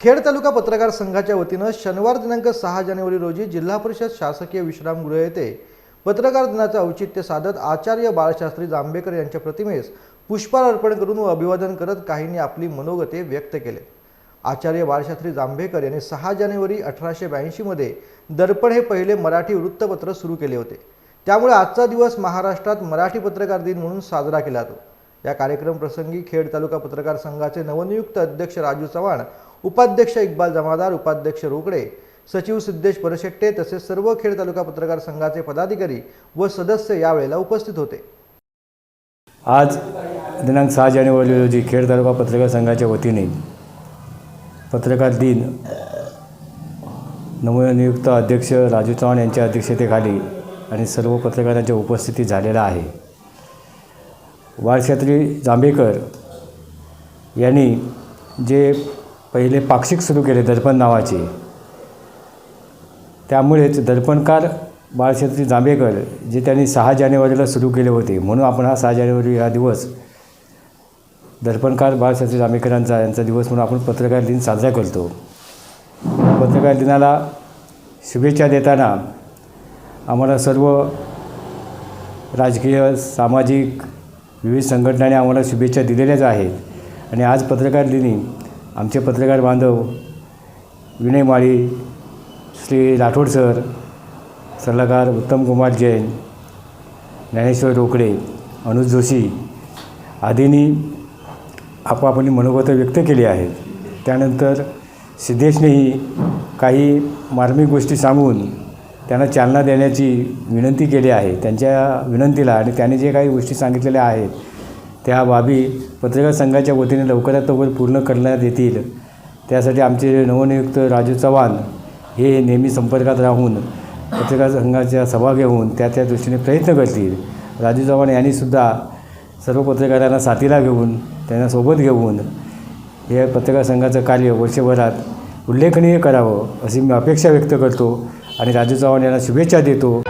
खेड तालुका पत्रकार संघाच्या वतीनं शनिवार दिनांक सहा जानेवारी रोजी जिल्हा परिषद शासकीय विश्रामगृह येथे पत्रकार दिनाचं औचित्य साधत आचार्य बाळशास्त्री जांभेकर यांच्या प्रतिमेस पुष्पार अर्पण करून व अभिवादन करत काहींनी आपली मनोगते व्यक्त केले. आचार्य बाळशास्त्री जांभेकर यांनी सहा जानेवारी अठराशे ब्याऐंशीमध्ये दर्पण हे पहिले मराठी वृत्तपत्र सुरू केले होते. त्यामुळे आजचा दिवस महाराष्ट्रात मराठी पत्रकार दिन म्हणून साजरा केला जातो. या कार्यक्रम प्रसंगी खेड तालुका पत्रकार संघाचे नवनियुक्त अध्यक्ष राजू चव्हाण उपाध्यक्ष इक्बाल जमादार उपाध्यक्ष रोकडे सचिव सिद्धेश परशेट्टे तसेच सर्व खेड तालुका पत्रकार संघाचे पदाधिकारी व सदस्य यावेळेला उपस्थित होते. आज दिनांक सहा जानेवारी रोजी खेड तालुका पत्रकार संघाच्या वतीने पत्रकार दिन नवनियुक्त अध्यक्ष राजू चव्हाण यांच्या अध्यक्षतेखाली आणि सर्व पत्रकारांच्या उपस्थिती झालेला आहे. बाळशात्री जांभेकर यांनी जे पहिले पाक्षिक सुरू केले दर्पण नावाचे त्यामुळेच दर्पणकार बाळशास्त्री जांभेकर जे त्यांनी सहा जानेवारीला सुरू केले होते म्हणून आपण हा सहा जानेवारी हा दिवस दर्पणकार बाळशास्त्री जांभेकरांचा यांचा दिवस म्हणून आपण पत्रकार दिन साजरा करतो. पत्रकार दिनाला शुभेच्छा देताना आम्हाला सर्व राजकीय सामाजिक विविध संघटनांनी आम्हाला शुभेच्छा दिलेल्याच आहेत. आणि आज पत्रकार दिनी आमचे पत्रकार बांधव विनय माळी श्री राठोड सर सल्लागार उत्तम कुमार जैन ज्ञानेश्वर रोकडे अनुज जोशी आदींनी आपापली मनोगत व्यक्त केली आहेत. त्यानंतर सिद्धेशनेही काही मार्मिक गोष्टी सांगून त्यांना चालना देण्याची विनंती केली आहे त्यांच्या विनंतीला आणि त्यांनी जे काही गोष्टी सांगितलेल्या आहेत त्या बाबी पत्रकार संघाच्या वतीने लवकरात लवकर पूर्ण करण्यात येतील. त्यासाठी आमचे नवनियुक्त राजू चव्हाण हे नेहमी संपर्कात राहून पत्रकार संघाच्या सभा घेऊन त्या त्या दृष्टीने प्रयत्न करतील. राजू चव्हाण यांनीसुद्धा सर्व पत्रकारांना साथीला घेऊन त्यांना सोबत घेऊन हे पत्रकार संघाचं कार्य वर्षभरात उल्लेखनीय करावं अशी मी अपेक्षा व्यक्त करतो. आणि राजू चव्हाण यांना शुभेच्छा देतो.